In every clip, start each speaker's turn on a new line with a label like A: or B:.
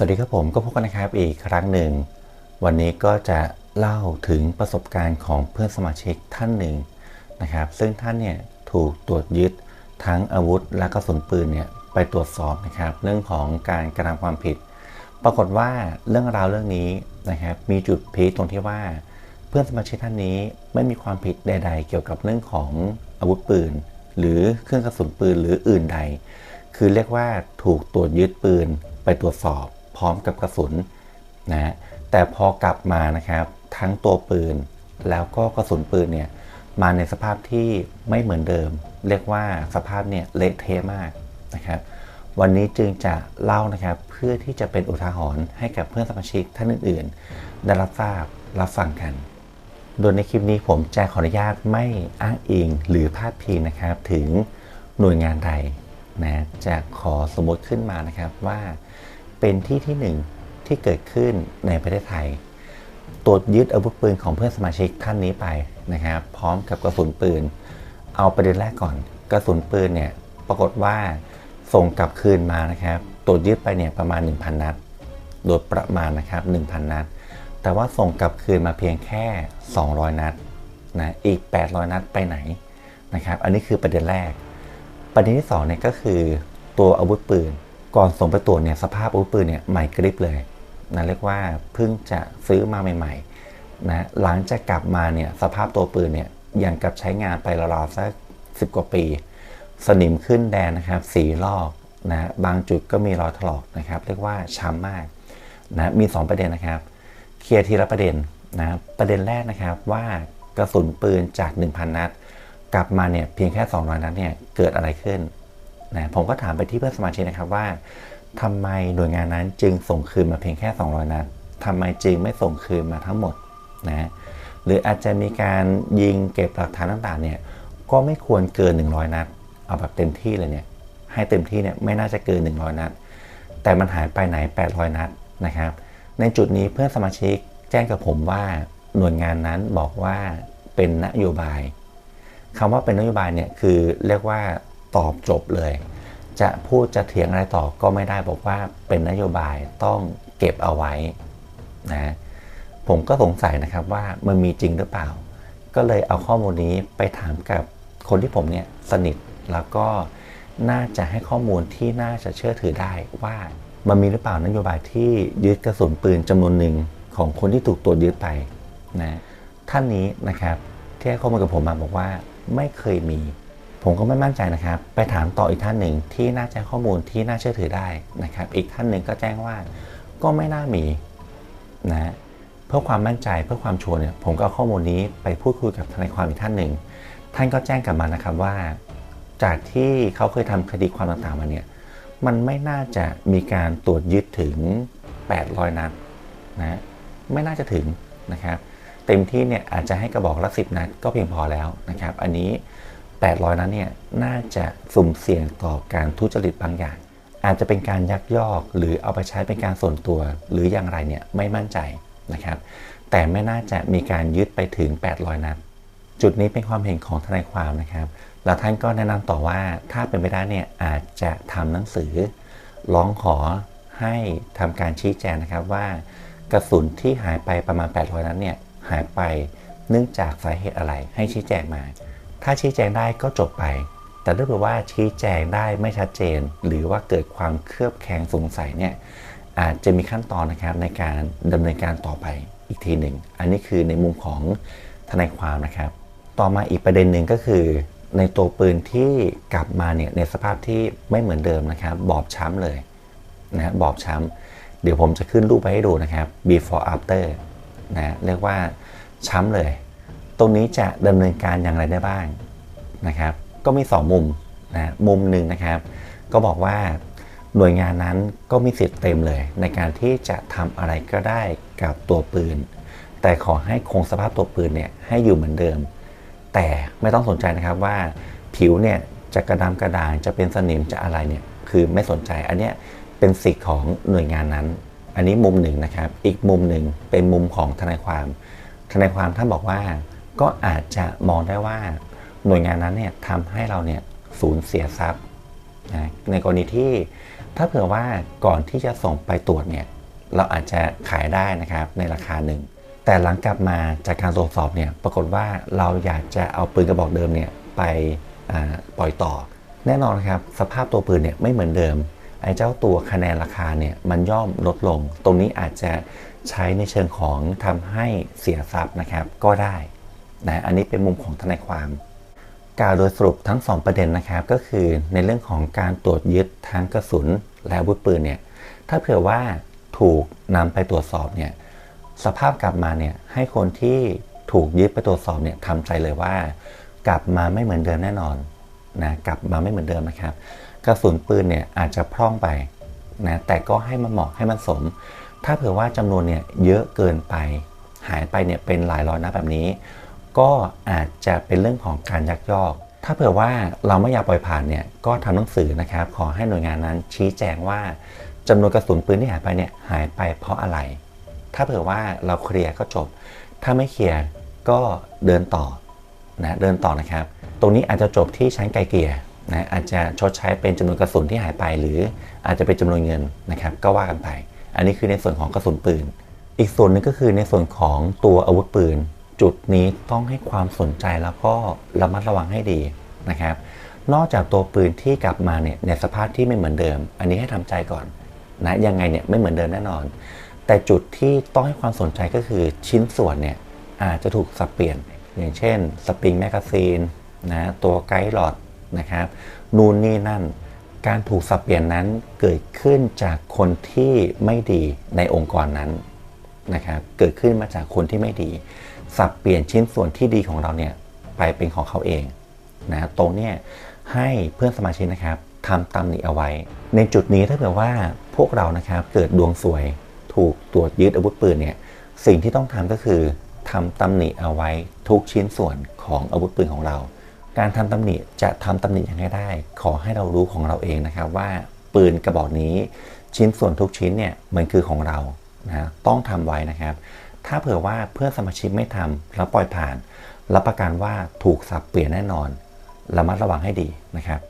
A: สวัสดีครับผมก็พบกันนะครับอีกครั้งหนึ่ง วันนี้ก็จะเล่าถึงประสบการณ์ของเพื่อนสมาชิกท่านหนึ่งนะครับ ซึ่งท่านเนี่ยถูกตรวจยึดทั้งอาวุธและกระสุนปืนเนี่ยไปตรวจสอบนะครับ เรื่องของการกระทำความผิด ปรากฏว่าเรื่องราวเรื่องนี้นะครับ มีจุดพีคตรงที่ว่า เพื่อนสมาชิกท่านนี้ไม่มีความผิดใด ๆ เกี่ยวกับเรื่องของอาวุธปืน หรือเครื่องกระสุนปืนหรืออื่นใด คือเรียกว่าถูกตรวจยึดปืนไปตรวจสอบ พร้อมกับกระสุนนะแต่พอกลับมานะครับทั้งตัวปืน แล้วก็กระสุนปืนเนี่ยมาในสภาพที่ไม่เหมือนเดิม เรียกว่าสภาพเนี่ยเละเทะมากนะครับวันนี้จึงจะเล่านะครับเพื่อที่จะเป็นอุทาหรณ์ให้กับเพื่อนสมาชิกท่านอื่นๆ ได้รับทราบรับฟังกัน โดยในคลิปนี้ผมจะขออนุญาตไม่อ้างอิงหรือพาดพิงนะครับถึงหน่วยงานใดนะจะขอสมมติขึ้นมานะครับว่า เป็นที่ที่หนึ่งที่เกิดขึ้นในประเทศไทย ตรวจยึดอาวุธปืนของเพื่อนสมาชิกท่านนี้ไปนะครับพร้อมกับกระสุนปืน เอาประเด็นแรกก่อน กระสุนปืนเนี่ยปรากฏว่าส่งกลับคืนมานะครับตรวจยึดไปเนี่ยประมาณ 1,000 นัด โดยประมาณนะครับ1,000 นัด แต่ว่าส่งกลับคืนมาเพียงแค่ 200 นัดนะอีก 800 นัดไปไหนนะครับ อันนี้คือประเด็นแรก ประเด็นที่2เนี่ยก็คือตัวอาวุธปืน ก่อนส่งไปตรวจเนี่ยสภาพอาวุธปืนเนี่ยใหม่กริบเลยนะเรียกว่าเพิ่งจะซื้อมาใหม่ๆนะหลังจากกลับมาเนี่ยสภาพตัวปืนเนี่ยอยังกับใช้งานไปราวๆสักสิบกว่าปี สนิมขึ้นแดงนะครับสีลอกนะบางจุดก็มีรอยถลอกนะครับ เรียกว่าช้ำมากนะมี 2 ประเด็นนะครับ เคลียร์ทีละประเด็นนะประเด็นแรกนะครับว่ากระสุนปืนจาก 1,000 นัด กลับมาเนี่ยเพียงแค่ 200 นัดเนี่ยเกิดอะไรขึ้น นะผมก็ถามไปที่เพื่อนสมาชิกนะครับว่าทำไมหน่วยงานนั้นจึงส่งคืนมาเพียงแค่ 200 นัดทำไมจึงไม่ส่งคืนมาทั้งหมดนะหรืออาจจะมีการยิงเก็บหลักฐานต่างๆเนี่ยก็ไม่ควรเกิน 100 นัด เอาแบบเต็มที่เลยเนี่ยให้เต็มที่เนี่ยไม่น่าจะเกิน 100 นัด แต่มันหายไปไหน 800 นัดนะครับ ในจุดนี้เพื่อนสมาชิกแจ้งกับผมว่าหน่วยงานนั้นบอกว่าเป็นนโยบายคำว่าเป็นนโยบายเนี่ยคือเรียกว่า ตอบจบเลย จะพูดจะเถียงอะไรต่อก็ไม่ได้บอกว่าเป็นนโยบายต้องเก็บเอาไว้นะผมก็สงสัยนะครับว่ามันมีจริงหรือเปล่า ก็เลยเอาข้อมูลนี้ไปถามกับคนที่ผมเนี่ยสนิทแล้วก็น่าจะให้ข้อมูลที่น่าจะเชื่อถือได้ว่ามันมีหรือเปล่านโยบายที่ยึดกระสุนปืนจำนวนหนึ่งของคนที่ถูกตรวจยึดไปนะท่านนี้นะครับที่ให้ข้อมูลกับผมมาบอกว่าไม่เคยมี ผมก็ไม่มั่นใจนะครับ ไปถามต่ออีกท่านหนึ่งที่น่าจะข้อมูลที่น่าเชื่อถือได้นะครับ อีกท่านหนึ่งก็แจ้งว่าก็ไม่น่ามีนะเพื่อความมั่นใจเพื่อความชัวร์เนี่ยผมก็เอาข้อมูลนี้ไปพูดคุยกับทนายความอีกท่านหนึ่งท่านก็แจ้งกลับมานะครับว่า จากที่เขาเคยทำคดีความต่างๆมาเนี่ยมันไม่น่าจะมีการตรวจยึดถึง 800 นัดนะไม่น่าจะถึงนะครับ เต็มที่เนี่ยอาจจะให้กระบอกละ10 นัดก็เพียงพอแล้วนะครับ อันนี้ 800 นัดเนี่ยน่าจะสุ่มเสี่ยงต่อการทุจริตบางอย่าง อาจจะเป็นการยักยอกหรือเอาไปใช้เป็นการส่วนตัวหรืออย่างไรเนี่ยไม่มั่นใจนะครับ แต่ไม่น่าจะมีการยึดไปถึง 800 นัด จุดนี้เป็นความเห็นของทนายความนะครับ แล้วท่านก็แนะนำต่อว่าถ้าเป็นไปได้เนี่ยอาจจะทำหนังสือ ร้องขอให้ทำการชี้แจงนะครับว่ากระสุนที่หายไปประมาณ 800 นัดเนี่ยหายไปเนื่องจากสาเหตุอะไรให้ชี้แจงมา ถ้าชี้แจงได้ก็จบไป แต่ถ้าเกิดว่าชี้แจงได้ไม่ชัดเจน หรือว่าเกิดความเครือบแคลงสงสัยเนี่ยอาจจะมีขั้นตอนนะครับในการดำเนินการต่อไปอีกทีหนึ่ง อันนี้คือในมุมของทนายความนะครับ ต่อมาอีกประเด็นหนึ่งก็คือ ในตัวปืนที่กลับมาเนี่ยในสภาพที่ไม่เหมือนเดิมนะครับ บอบช้ำเลยนะบอบช้ำเดี๋ยวผมจะขึ้นรูปไปให้ดูนะครับ before after นะเรียกว่าช้ำเลย ตรงนี้จะดำเนินการอย่างไรได้บ้างนะครับ ก็มี 2 มุมนะมุมหนึ่งนะครับ ก็บอกว่าหน่วยงานนั้นก็มีสิทธิ์เต็มเลย ในการที่จะทำอะไรก็ได้กับตัวปืน แต่ขอให้คงสภาพตัวปืนเนี่ยให้อยู่เหมือนเดิม แต่ไม่ต้องสนใจนะครับว่าผิวเนี่ยจะกระดำกระด่างจะเป็นสนิมจะอะไรเนี่ยคือไม่สนใจอันเนี้ยเป็นสิทธิ์ของหน่วยงานนั้น อันนี้มุมหนึ่งนะครับ อีกมุมหนึ่งเป็นมุมของทนายความทนายความท่านบอกว่า ก็อาจจะมองได้ว่าหน่วยงานนั้นเนี่ยทำให้เราเนี่ยสูญเสียทรัพย์นะในกรณีที่ถ้าเผื่อว่าก่อนที่จะส่งไปตรวจเนี่ยเราอาจจะขายได้นะครับในราคาหนึ่ง แต่หลังกลับมาจากการตรวจสอบเนี่ยปรากฏว่าเราอยากจะเอาปืนกระบอกเดิมเนี่ยไปปล่อยต่อ แน่นอนครับสภาพตัวปืนเนี่ยไม่เหมือนเดิมไอ้เจ้าตัวคะแนนราคาเนี่ยมันย่อมลดลง ตรงนี้อาจจะใช้ในเชิงของทำให้เสียทรัพย์นะครับก็ได้ นะอันนี้เป็นมุมของทนายความกล่าวโดยสรุปทั้ง 2 ประเด็นนะครับ ก็คือในเรื่องของการตรวจยึดทั้งกระสุนและอาวุธปืนเนี่ยถ้าเผื่อว่าถูกนำไปตรวจสอบเนี่ยสภาพกลับมาเนี่ยให้คนที่ถูกยึดไปตรวจสอบเนี่ยทำใจเลยว่า กลับมาไม่เหมือนเดิมแน่นอนนะกลับมาไม่เหมือนเดิมนะครับ กระสุนปืนเนี่ยอาจจะพร่องไปนะแต่ก็ให้มันเหมาะให้มันสม ถ้าเผื่อว่าจำนวนเนี่ยเยอะเกินไปหายไปเนี่ยเป็นหลายร้อยนัดแบบนี้ ก็อาจจะเป็นเรื่องของการยักยอก ถ้าเผื่อว่าเราไม่อยากปล่อยผ่านเนี่ยก็ทำหนังสือนะครับ ขอให้หน่วยงานนั้นชี้แจงว่าจำนวนกระสุนปืนที่หายไปเนี่ยหายไปเพราะอะไร ถ้าเผื่อว่าเราเคลียร์ก็จบ ถ้าไม่เคลียร์ก็เดินต่อนะเดินต่อนะครับ ตรงนี้อาจจะจบที่ชั้นไกลเกลี่ยนะอาจจะชดใช้เป็นจำนวนกระสุนที่หายไป หรืออาจจะเป็นจำนวนเงินนะครับ ก็ว่ากันไป อันนี้คือในส่วนของกระสุนปืน อีกส่วนหนึ่งก็คือในส่วนของตัวอาวุธปืน จุดนี้ต้องให้ความสนใจแล้วก็ระมัดระวังให้ดีนะครับ นอกจากตัวปืนที่กลับมาเนี่ยในสภาพที่ไม่เหมือนเดิม อันนี้ให้ทำใจก่อนนะยังไงเนี่ยไม่เหมือนเดิมแน่นอน แต่จุดที่ต้องให้ความสนใจก็คือชิ้นส่วนเนี่ยอาจจะถูกสับเปลี่ยน อย่างเช่นสปริงแมกกาซีนนะตัวไกด์หลอดนะครับนู่นนี่นั่น การถูกสับเปลี่ยนนั้นเกิดขึ้นจากคนที่ไม่ดีในองค์กรนั้นนะครับเกิดขึ้นมาจากคนที่ไม่ดี สับเปลี่ยนชิ้นส่วนที่ดีของเราเนี่ยไปเป็นของเขาเองนะตรงเนี้ยให้เพื่อนสมาชิกนะครับทำตำหนิเอาไว้ ในจุดนี้ถ้าเผื่อว่าพวกเรานะครับเกิดดวงสวยถูกตรวจยึดอาวุธปืนเนี่ยสิ่งที่ต้องทำก็คือทำตำหนิเอาไว้ทุกชิ้นส่วนของอาวุธปืนของเรา การทำตำหนิจะทำตำหนิยังไงได้ ขอให้เรารู้ของเราเองนะครับว่าปืนกระบอกนี้ชิ้นส่วนทุกชิ้นเนี่ยมันคือของเรานะต้องทำไว้นะครับ ถ้าเผื่อว่าเพื่อนสมาชิกไม่ทำแล้วปล่อยผ่าน รับประกันว่าถูกสับเปลี่ยนแน่นอน ระมัดระวังให้ดีนะครับ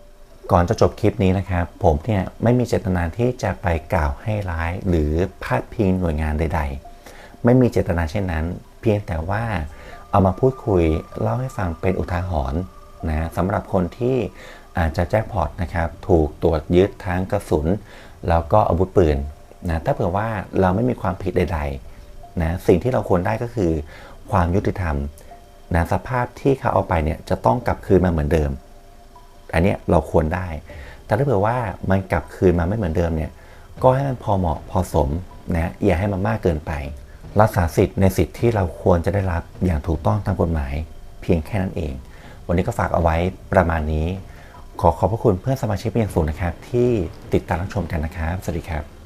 A: ก่อนจะจบคลิปนี้นะครับ ผมเนี่ยไม่มีเจตนาที่จะไปกล่าวให้ร้าย หรือพาดพิงหน่วยงานใด ๆ ไม่มีเจตนาเช่นนั้น เพียงแต่ว่าเอามาพูดคุยเล่าให้ฟังเป็นอุทาหรณ์นะสำหรับคนที่อาจจะแจ็คพอตนะครับถูกตรวจยึดทั้งกระสุน แล้วก็อาวุธปืนนะถ้าเผื่อว่าเราไม่มีความผิดใด ๆ นะสิ่งที่เราควรได้ก็คือ ความยุติธรรมนะสภาพที่เขาเอาไปเนี่ยจะต้องกลับคืนมาเหมือนเดิม อันนี้เราควรได้ แต่ถ้าเผื่อว่ามันกลับคืนมาไม่เหมือนเดิมเนี่ยก็ให้มันพอเหมาะพอสมนะอย่าให้มันมากเกินไป รักษาสิทธิ์ในสิทธิ์ที่เราควรจะได้รับอย่างถูกต้องตามกฎหมาย เพียงแค่นั้นเอง วันนี้ก็ฝากเอาไว้ประมาณนี้ ขอขอบพระคุณเพื่อนสมาชิกเป็นอย่างสูงนะครับ ที่ติดตามรับชมกันนะครับ สวัสดีครับ